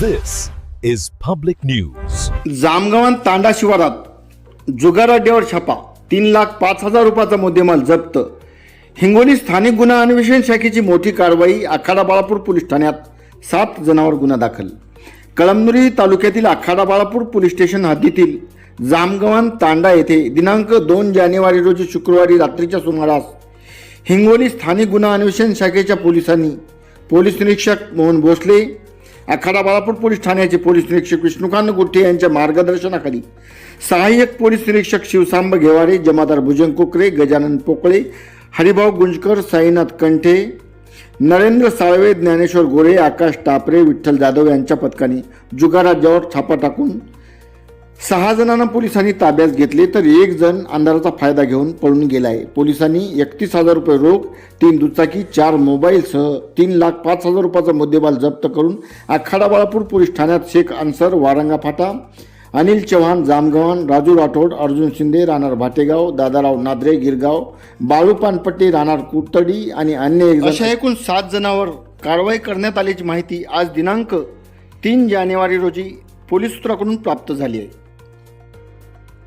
This is public news. जामगावान तांडा शिवारात जुगार अड्ड्यावर छापा तीन लाख पाच हजार रुपयाचा मुद्देमाल जप्त हिंगोली स्थानिक गुन्हा अन्वेषण शाखेची मोठी कारवाई आखाडा बाळापूर पोलीस ठाण्यात सात जणांवर गुन्हा दाखल कळमनुरी तालुक्यातील आखाडा बाळापूर पोलीस स्टेशन हद्दीतील जामगवान तांडा येथे दिनांक दोन जानेवारी रोजी शुक्रवारी रात्रीच्या सुमारास हिंगोली स्थानिक गुन्हा अन्वेषण शाखेच्या पोलिसांनी पोलीस निरीक्षक मोहन भोसले आखाडा बाळापूर पोलीस ठाण्याचे पोलीस निरीक्षक विष्णुकांत गुट्टे यांच्या मार्गदर्शनाखाली सहाय्यक पोलीस निरीक्षक शिवसांब घेवारे जमादार भुजंग कोकरे गजानन पोकळे हरिभाऊ गुंजकर साईनाथ कंठे नरेंद्र साळवे ज्ञानेश्वर गोरे आकाश टापरे विठ्ठल जाधव यांच्या पथकाने जुगाराज्यावर छापा टाकून सहा जणांना पोलिसांनी ताब्यात घेतले तर एक जण अंधाराचा फायदा घेऊन पळून गेला आहे पोलिसांनी एकतीस हजार रुपये रोख तीन दुचाकी चार मोबाईलसह तीन लाख पाच हजार रुपयाचा मुद्देमाल जप्त करून आखाडा बाळापूर पोलीस ठाण्यात शेख अन्सर वारंगा फाटा अनिल चव्हाण जामगव्हाण राजू राठोड अर्जुन शिंदे राहणार भाटेगाव दादाराव नादरे गिरगाव बाळू पानपट्टी राहणार कुतडी आणि अन्य अशा एकूण सात जणांवर कारवाई करण्यात आल्याची माहिती आज दिनांक तीन जानेवारी रोजी पोलीस सूत्राकडून प्राप्त झाली आहे.